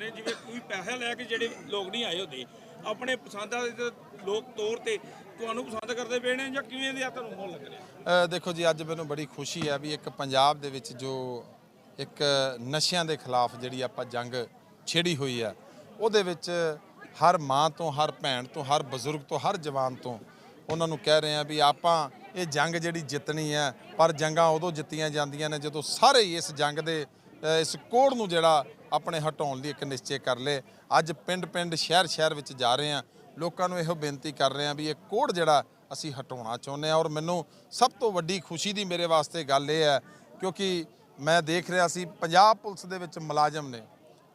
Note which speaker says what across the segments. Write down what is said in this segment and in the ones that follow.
Speaker 1: ਰਹੇ ਜਿਵੇਂ ਕੋਈ ਪੈਸਾ ਲੈ ਕੇ ਜਿਹੜੇ ਲੋਕ ਨਹੀਂ ਆਏ ਹੁੰਦੇ, ਆਪਣੇ ਪਸੰਦਾਂ ਦੇ ਲੋਕ ਤੌਰ ਤੇ ਤੁਹਾਨੂੰ ਪਸੰਦ ਕਰਦੇ ਪਏ ਨੇ ਜਾਂ ਕਿਵੇਂ ਦੇ ਆ ਤੁਹਾਨੂੰ ਮਾਹੌਲ ਲੱਗ ਰਿਹਾ?
Speaker 2: ਦੇਖੋ ਜੀ, ਅੱਜ ਮੈਨੂੰ ਬੜੀ ਖੁਸ਼ੀ ਹੈ ਵੀ ਇੱਕ ਪੰਜਾਬ ਦੇ ਵਿੱਚ ਜੋ ਇੱਕ ਨਸ਼ਿਆਂ ਦੇ ਖਿਲਾਫ ਜਿਹੜੀ ਆਪਾਂ ਜੰਗ ਛੇੜੀ ਹੋਈ ਹੈ, ਉਹਦੇ ਵਿੱਚ ਹਰ ਮਾਂ ਤੋਂ, ਹਰ ਭੈਣ ਤੋਂ, ਹਰ ਬਜ਼ੁਰਗ ਤੋਂ, ਹਰ ਜਵਾਨ ਤੋਂ ਉਹਨਾਂ ਨੂੰ ਕਹਿ ਰਹੇ ਆ ਵੀ ਆਪਾਂ ਇਹ ਜੰਗ ਜਿਹੜੀ ਜਿੱਤਣੀ ਹੈ, ਪਰ ਜੰਗਾਂ ਉਦੋਂ ਜਿੱਤੀਆਂ ਜਾਂਦੀਆਂ ਨੇ ਜਦੋਂ ਸਾਰੇ ਇਸ ਜੰਗ ਦੇ ਇਸ ਕੋੜ ਨੂੰ ਜਿਹੜਾ ਆਪਣੇ ਹਟਾਉਣ ਲਈ ਇੱਕ ਨਿਸ਼ਚੈ ਕਰ ਲਏ। ਅੱਜ ਪਿੰਡ ਪਿੰਡ ਸ਼ਹਿਰ ਸ਼ਹਿਰ ਵਿੱਚ ਜਾ ਰਹੇ ਆ ਲੋਕਾਂ ਨੂੰ ਇਹੋ ਬੇਨਤੀ ਕਰ ਰਹੇ ਆ ਵੀ ਇਹ ਕੋੜ ਜਿਹੜਾ ਅਸੀਂ ਹਟਾਉਣਾ ਚਾਹੁੰਦੇ ਆ ਔਰ ਮੈਨੂੰ ਸਭ ਤੋਂ ਵੱਡੀ ਖੁਸ਼ੀ ਦੀ ਮੇਰੇ ਵਾਸਤੇ ਗੱਲ ਇਹ ਹੈ, ਕਿਉਂਕਿ ਮੈਂ ਦੇਖ ਰਿਹਾ ਸੀ ਪੰਜਾਬ ਪੁਲਿਸ ਦੇ ਵਿੱਚ ਮੁਲਾਜ਼ਮ ਨੇ,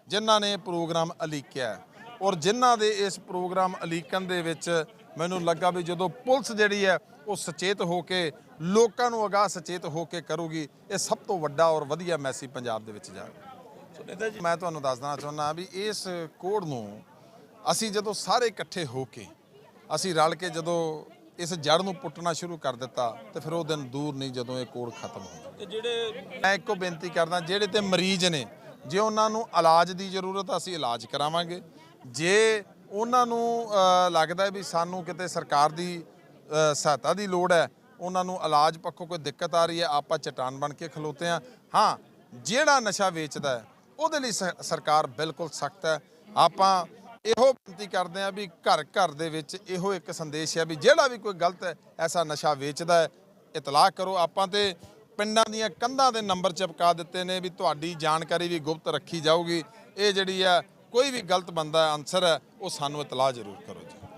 Speaker 2: ਜਿਨ੍ਹਾਂ ਨੇ ਇਹ ਪ੍ਰੋਗਰਾਮ ਅਲੀਕਿਆ ਔਰ ਜਿਨ੍ਹਾਂ ਦੇ ਇਸ ਪ੍ਰੋਗਰਾਮ ਅਲੀਕਨ ਦੇ ਵਿੱਚ ਮੈਨੂੰ ਲੱਗਾ ਵੀ ਜਦੋਂ ਪੁਲਿਸ ਜਿਹੜੀ ਹੈ, ਉਹ ਸੁਚੇਤ ਹੋ ਕੇ ਲੋਕਾਂ ਨੂੰ ਅਗਾਹ ਸੁਚੇਤ ਹੋ ਕੇ ਕਰੂਗੀ, ਇਹ ਸਭ ਤੋਂ ਵੱਡਾ ਔਰ ਵਧੀਆ ਮੈਸੇਜ ਪੰਜਾਬ ਦੇ ਵਿੱਚ ਜਾਵੇਗਾ
Speaker 1: ਸੋ ਨੇਤਾ ਜੀ
Speaker 2: ਮੈਂ ਤੁਹਾਨੂੰ ਦੱਸ ਦੇਣਾ ਚਾਹੁੰਦਾ ਵੀ ਇਸ ਕੋਡ ਨੂੰ ਅਸੀਂ ਜਦੋਂ ਸਾਰੇ ਇਕੱਠੇ ਹੋ ਕੇ ਅਸੀਂ ਰਲ ਕੇ ਜਦੋਂ ਇਸ ਜੜ ਨੂੰ ਪੁੱਟਣਾ ਸ਼ੁਰੂ ਕਰ ਦਿੱਤਾ ਤੇ ਫਿਰ ਉਹ ਦਿਨ ਦੂਰ ਨਹੀਂ ਜਦੋਂ ਇਹ ਕੋਡ ਖਤਮ ਹੋ
Speaker 1: ਤੇ ਜਿਹੜੇ
Speaker 2: ਮੈਂ ਇੱਕੋ ਬੇਨਤੀ ਕਰਦਾ ਜਿਹੜੇ ਤੇ ਮਰੀਜ਼ ਨੇ ਜੇ ਉਹਨਾਂ ਨੂੰ ਇਲਾਜ ਦੀ ਜ਼ਰੂਰਤ ਅਸੀਂ ਇਲਾਜ ਕਰਾਵਾਂਗੇ। ਜੇ ਉਹਨਾਂ ਨੂੰ ਲੱਗਦਾ ਵੀ ਸਾਨੂੰ ਕਿਤੇ ਸਰਕਾਰ ਦੀ ਸਹਾਇਤਾ ਦੀ ਲੋੜ ਹੈ ਉਹਨਾਂ ਨੂੰ ਇਲਾਜ ਪੱਖੋਂ ਕੋਈ ਦਿੱਕਤ ਆ ਰਹੀ ਹੈ ਆਪਾਂ ਚਟਾਨ ਬਣ ਕੇ ਖਲੋਤੇ ਆ ਹਾਂ ਜਿਹੜਾ ਨਸ਼ਾ ਵੇਚਦਾ ਹੈ ਉਹਦੇ ਲਈ ਸ- ਸਰਕਾਰ ਬਿਲਕੁਲ ਸਖਤ ਹੈ। ਆਪਾਂ ਇਹੋ ਬੇਨਤੀ ਕਰਦੇ ਆ ਵੀ ਘਰ ਘਰ ਦੇ ਵਿੱਚ ਇਹੋ ਇੱਕ ਸੰਦੇਸ਼ ਹੈ ਵੀ ਜਿਹੜਾ ਵੀ ਕੋਈ ਗਲਤ ਐਸਾ ਨਸ਼ਾ ਵੇਚਦਾ ਹੈ, ਇਤਲਾਹ ਕਰੋ। ਆਪਾਂ ਤੇ ਪਿੰਡਾਂ ਦੀਆਂ ਕੰਧਾਂ ਦੇ ਨੰਬਰ ਚਿਪਕਾ ਦਿੱਤੇ ਨੇ ਵੀ ਤੁਹਾਡੀ ਜਾਣਕਾਰੀ ਵੀ ਗੁਪਤ ਰੱਖੀ ਜਾਊਗੀ। ਇਹ ਜਿਹੜੀ ਆ ਕੋਈ ਵੀ ਗਲਤ ਬੰਦਾ, ਅਨਸਰ ਹੈ, ਉਹ ਸਾਨੂੰ ਇਤਲਾਹ ਜ਼ਰੂਰ ਕਰੋ।